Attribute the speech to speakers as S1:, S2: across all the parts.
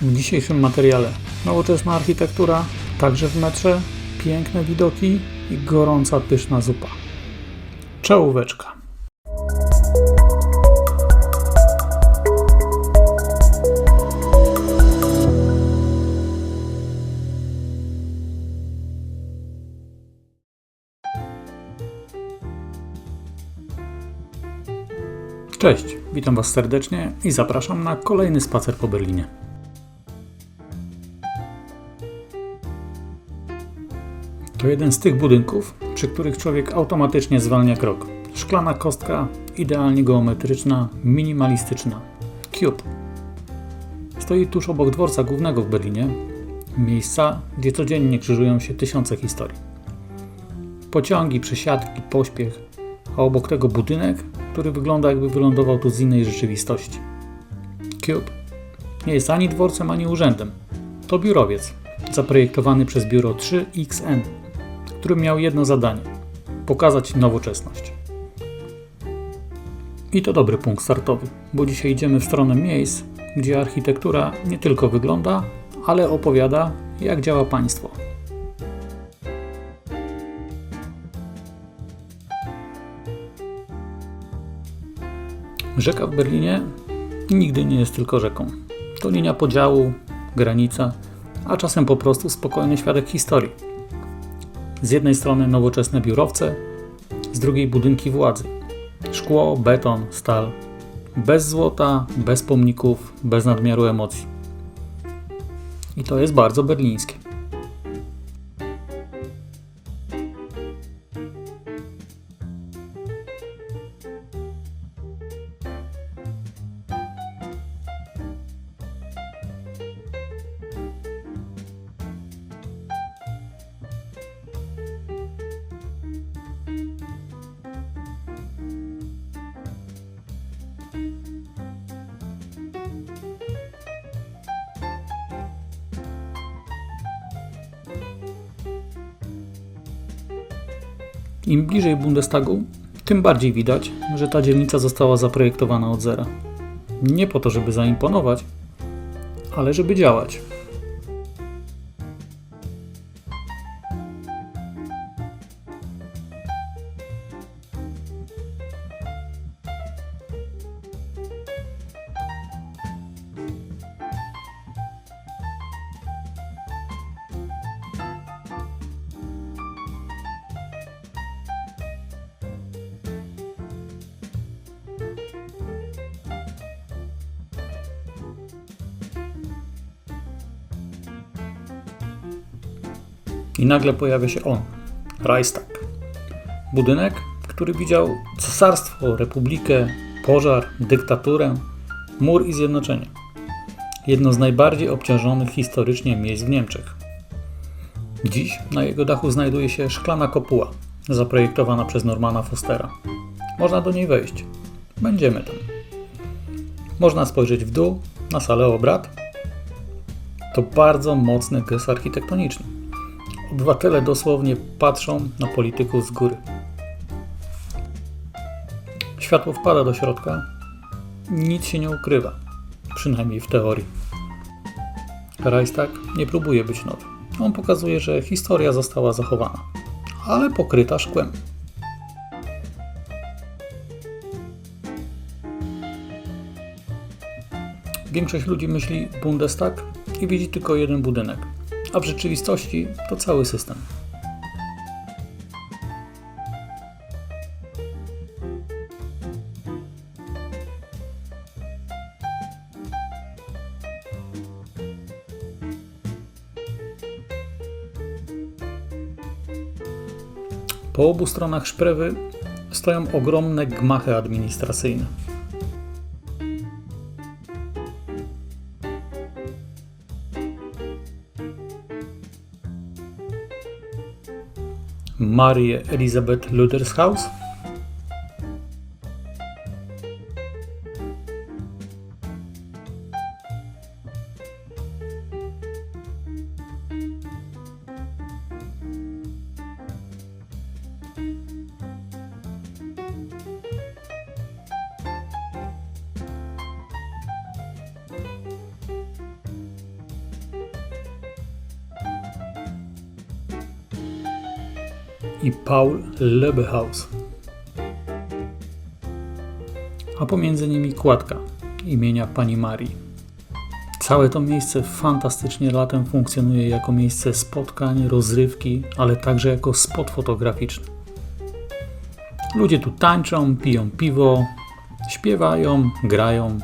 S1: W dzisiejszym materiale nowoczesna architektura, także w metrze, piękne widoki i gorąca, pyszna zupa. Czołóweczka. Cześć, witam Was serdecznie i zapraszam na kolejny spacer po Berlinie. To jeden z tych budynków, przy których człowiek automatycznie zwalnia krok. Szklana kostka, idealnie geometryczna, minimalistyczna. Cube. Stoi tuż obok dworca głównego w Berlinie, miejsca, gdzie codziennie krzyżują się tysiące historii. Pociągi, przesiadki, pośpiech, a obok tego budynek, który wygląda jakby wylądował tu z innej rzeczywistości. Cube nie jest ani dworcem, ani urzędem. To biurowiec, zaprojektowany przez biuro 3XN, który miał jedno zadanie pokazać nowoczesność. I to dobry punkt startowy, bo dzisiaj idziemy w stronę miejsc, gdzie architektura nie tylko wygląda, ale opowiada, jak działa państwo. Rzeka w Berlinie nigdy nie jest tylko rzeką. To linia podziału, granica, a czasem po prostu spokojny świadek historii. Z jednej strony nowoczesne biurowce, z drugiej budynki władzy. Szkło, beton, stal. Bez złota, bez pomników, bez nadmiaru emocji. I to jest bardzo berlińskie. Im bliżej Bundestagu, tym bardziej widać, że ta dzielnica została zaprojektowana od zera. Nie po to, żeby zaimponować, ale żeby działać. I nagle pojawia się on, Reichstag. Budynek, który widział cesarstwo, republikę, pożar, dyktaturę, mur i zjednoczenie. Jedno z najbardziej obciążonych historycznie miejsc w Niemczech. Dziś na jego dachu znajduje się szklana kopuła, zaprojektowana przez Normana Fostera. Można do niej wejść. Będziemy tam. Można spojrzeć w dół na salę obrad. To bardzo mocny gest architektoniczny. Obywatele dosłownie patrzą na polityków z góry. Światło wpada do środka, nic się nie ukrywa, przynajmniej w teorii. Reichstag nie próbuje być nowy. On pokazuje, że historia została zachowana, ale pokryta szkłem. Większość ludzi myśli Bundestag i widzi tylko jeden budynek, a w rzeczywistości to cały system. Po obu stronach szprewy stoją ogromne gmachy administracyjne. Marię Elizabeth Luthers House. Paul Lebehaus. A pomiędzy nimi kładka imienia pani Marii. Całe to miejsce fantastycznie latem funkcjonuje jako miejsce spotkań, rozrywki, ale także jako spot fotograficzny. Ludzie tu tańczą, piją piwo, śpiewają, grają,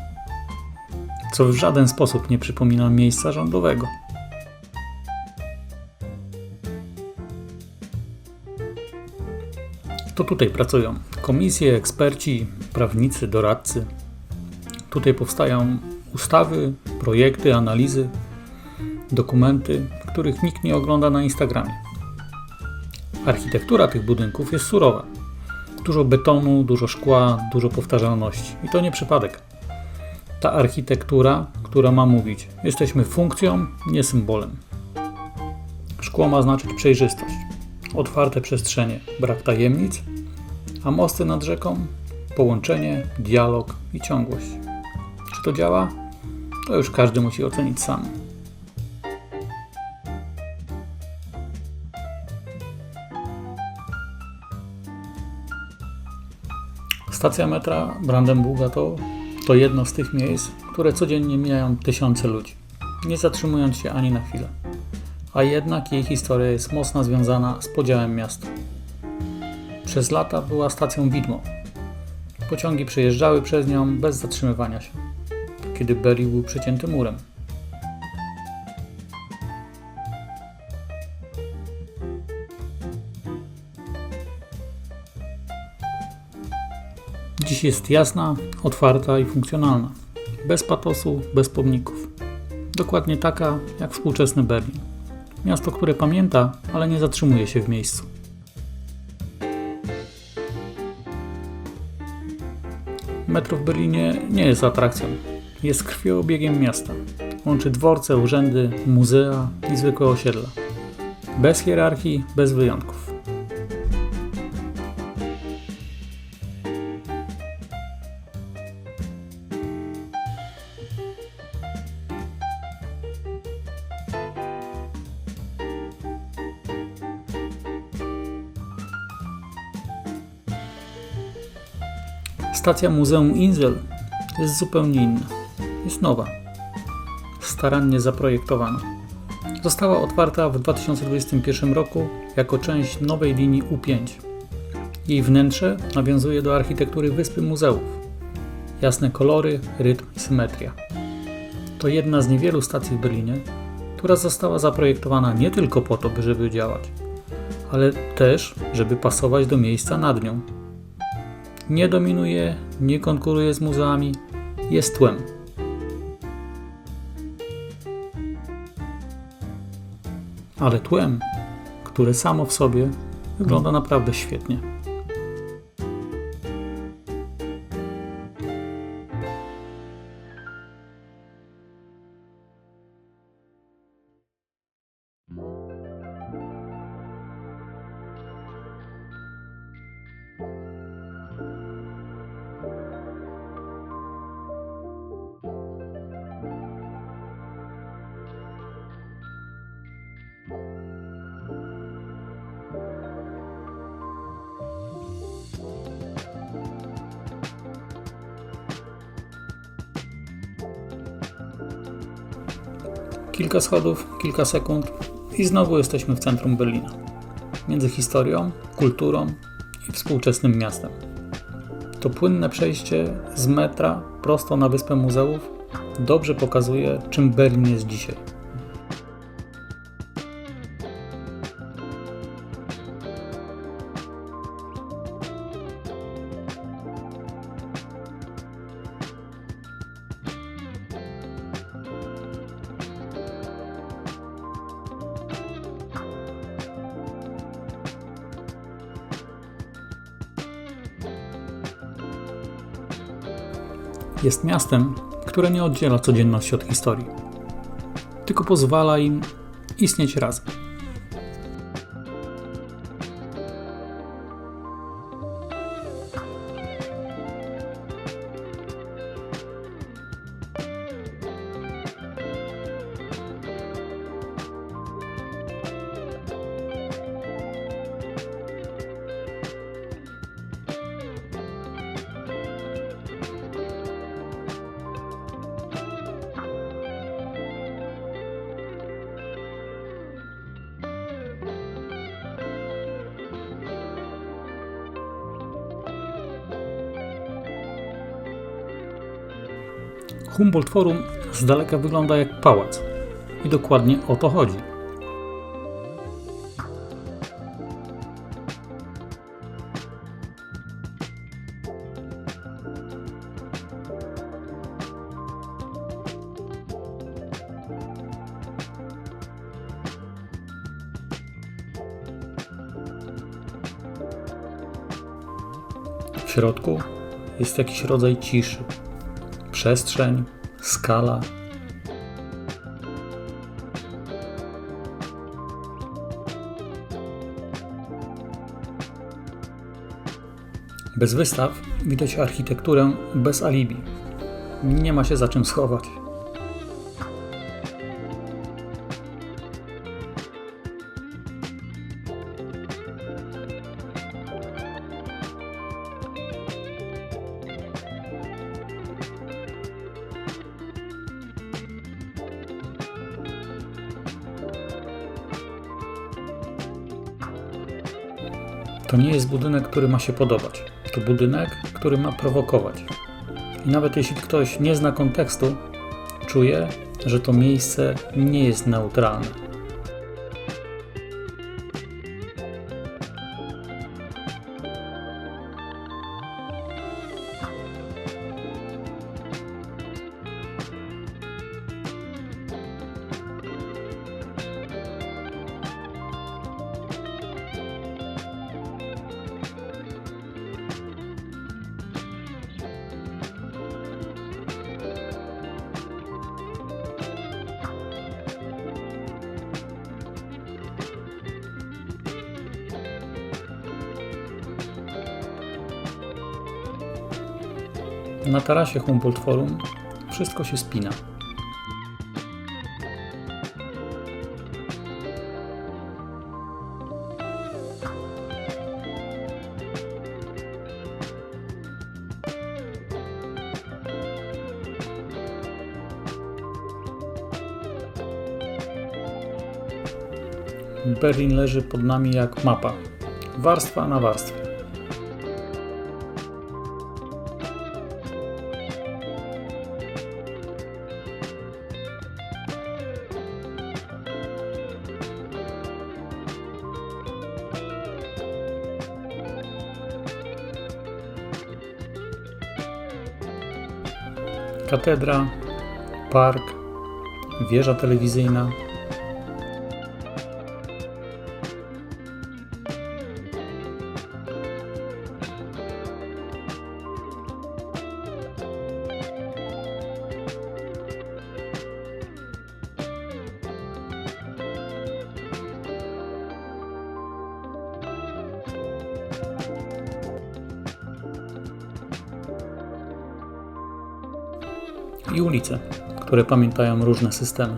S1: co w żaden sposób nie przypomina miejsca rządowego. To tutaj pracują komisje, eksperci, prawnicy, doradcy. Tutaj powstają ustawy, projekty, analizy, dokumenty, których nikt nie ogląda na Instagramie. Architektura tych budynków jest surowa. Dużo betonu, dużo szkła, dużo powtarzalności. I to nie przypadek. Ta architektura, która ma mówić, jesteśmy funkcją, nie symbolem. Szkło ma znaczyć przejrzystość, otwarte przestrzenie, brak tajemnic, a mosty nad rzeką połączenie, dialog i ciągłość. Czy to działa? To już każdy musi ocenić sam. Stacja metra Brandenburga to, to jedno z tych miejsc, które codziennie mijają tysiące ludzi, nie zatrzymując się ani na chwilę. A jednak jej historia jest mocno związana z podziałem miasta. Przez lata była stacją widmo. Pociągi przejeżdżały przez nią bez zatrzymywania się kiedy Berlin był przecięty murem. Dziś jest jasna, otwarta i funkcjonalna. Bez patosu, bez pomników. Dokładnie taka jak współczesny Berlin. Miasto, które pamięta, ale nie zatrzymuje się w miejscu. Metro w Berlinie nie jest atrakcją, jest krwiobiegiem miasta. Łączy dworce, urzędy, muzea i zwykłe osiedla. Bez hierarchii, bez wyjątków. Stacja Muzeum Insel jest zupełnie inna jest nowa, starannie zaprojektowana. Została otwarta w 2021 roku jako część nowej linii U5. Jej wnętrze nawiązuje do architektury Wyspy Muzeów. Jasne kolory, rytm i symetria. To jedna z niewielu stacji w Berlinie, która została zaprojektowana nie tylko po to, by żeby działać, ale też, żeby pasować do miejsca nad nią. Nie dominuje, nie konkuruje z muzeami, jest tłem. ale tłem, które samo w sobie wygląda naprawdę świetnie. Kilka schodów, kilka sekund i znowu jesteśmy w centrum Berlina. Między historią, kulturą i współczesnym miastem. To płynne przejście z metra prosto na Wyspę Muzeów dobrze pokazuje, czym Berlin jest dzisiaj. Jest miastem, które nie oddziela codzienności od historii, tylko pozwala im istnieć razem. Humboldt Forum z daleka wygląda jak pałac. I dokładnie o to chodzi. W środku jest jakiś rodzaj ciszy, przestrzeń, skala. Bez wystaw widać architekturę bez alibi. Nie ma się za czym schować. To nie jest budynek, który ma się podobać. To budynek, który ma prowokować. I nawet jeśli ktoś nie zna kontekstu, czuje, że to miejsce nie jest neutralne. Na tarasie Humboldt Forum wszystko się spina. Berlin leży pod nami jak mapa. Warstwa na warstwie. Katedra, park, wieża telewizyjna. I ulice, które pamiętają różne systemy.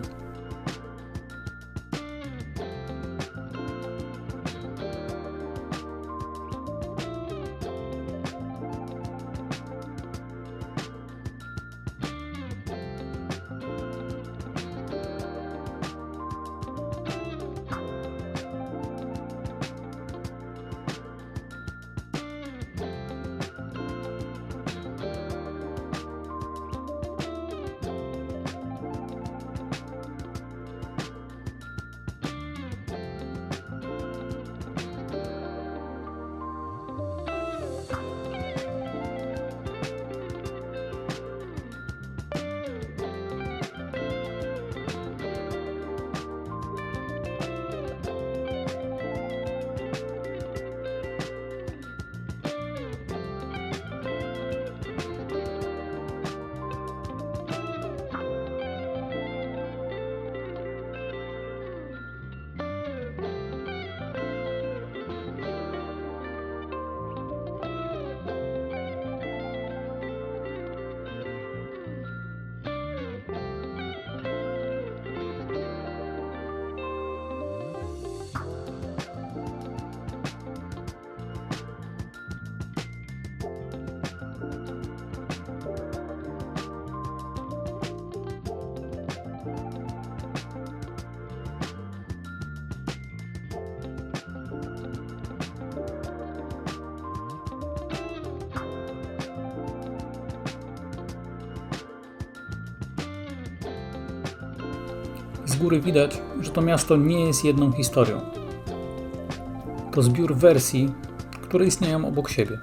S1: Z góry widać, że to miasto nie jest jedną historią. To zbiór wersji, które istnieją obok siebie.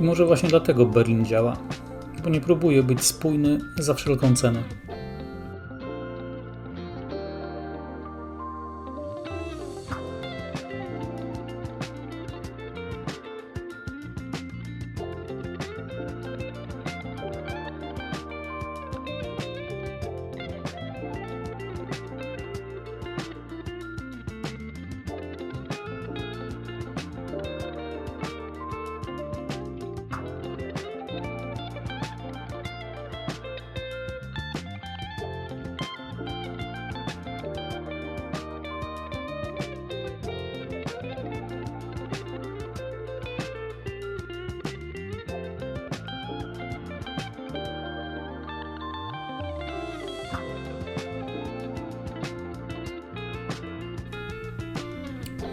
S1: I może właśnie dlatego Berlin działa, bo nie próbuje być spójny za wszelką cenę.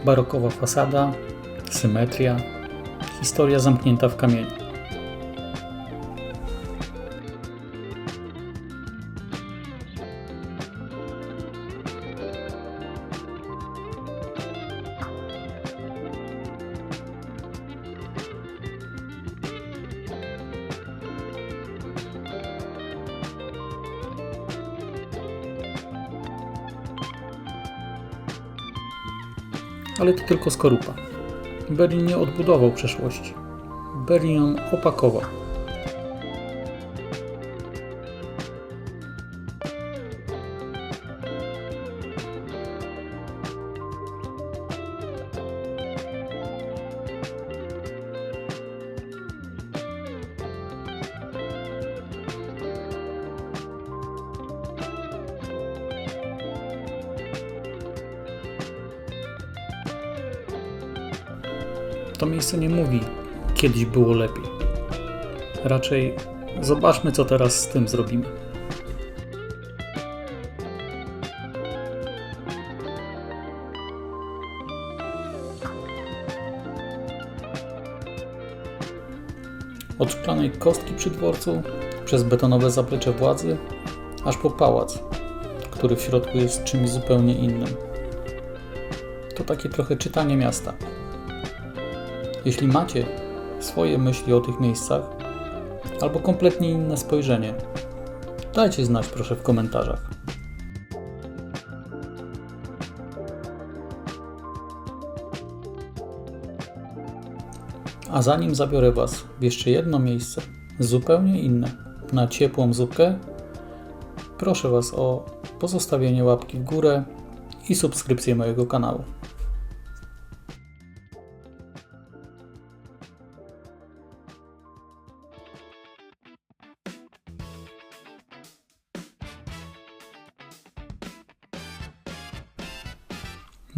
S1: Barokowa fasada, symetria, historia zamknięta w kamieniu. Ale to tylko skorupa. Berlin nie odbudował przeszłości. Berlin ją opakował. To miejsce nie mówi, kiedyś było lepiej. Raczej zobaczmy, co teraz z tym zrobimy. Od szklanej kostki przy dworcu, przez betonowe zaplecze władzy, aż po pałac, który w środku jest czymś zupełnie innym. To takie trochę czytanie miasta. Jeśli macie swoje myśli o tych miejscach, albo kompletnie inne spojrzenie, dajcie znać proszę w komentarzach. A zanim zabiorę Was w jeszcze jedno miejsce, zupełnie inne, na ciepłą zupkę, proszę Was o pozostawienie łapki w górę i subskrypcję mojego kanału.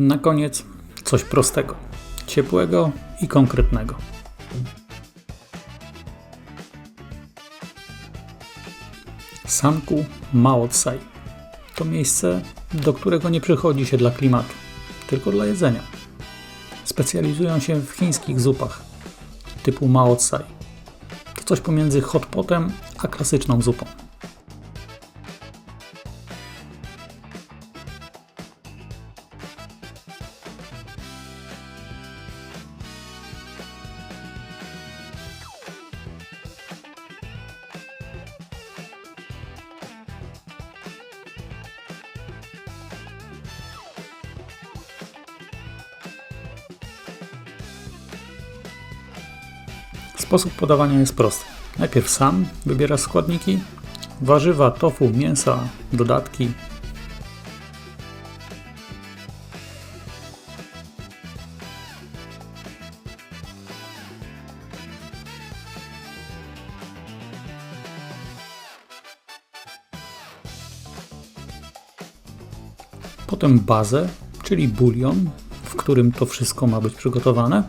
S1: Na koniec coś prostego, ciepłego i konkretnego. Sanku Maotsai to miejsce, do którego nie przychodzi się dla klimatu, tylko dla jedzenia. Specjalizują się w chińskich zupach typu Maotsai. To coś pomiędzy hotpotem a klasyczną zupą. Sposób podawania jest prosty. Najpierw sam wybierasz składniki, warzywa, tofu, mięsa, dodatki. Potem bazę, czyli bulion, w którym to wszystko ma być przygotowane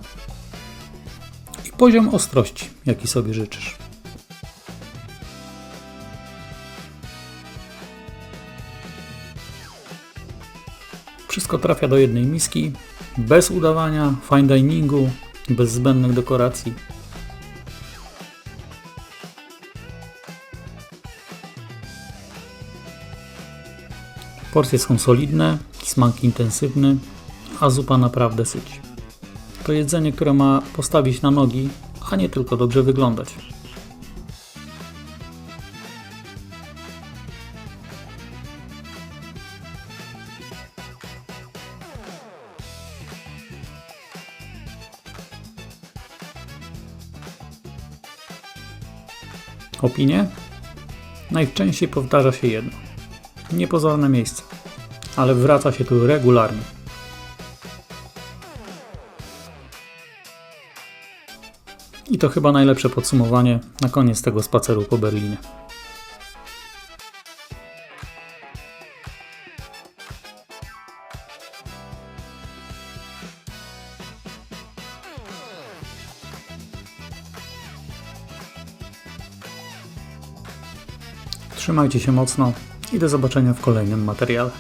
S1: poziom ostrości, jaki sobie życzysz. Wszystko trafia do jednej miski, bez udawania, fine diningu, bez zbędnych dekoracji. Porcje są solidne, smak intensywny, a zupa naprawdę syci. To jedzenie, które ma postawić na nogi, a nie tylko dobrze wyglądać. Opinie? Najczęściej powtarza się jedno. Niepozorne miejsce, ale wraca się tu regularnie. I to chyba najlepsze podsumowanie na koniec tego spaceru po Berlinie. Trzymajcie się mocno i do zobaczenia w kolejnym materiale.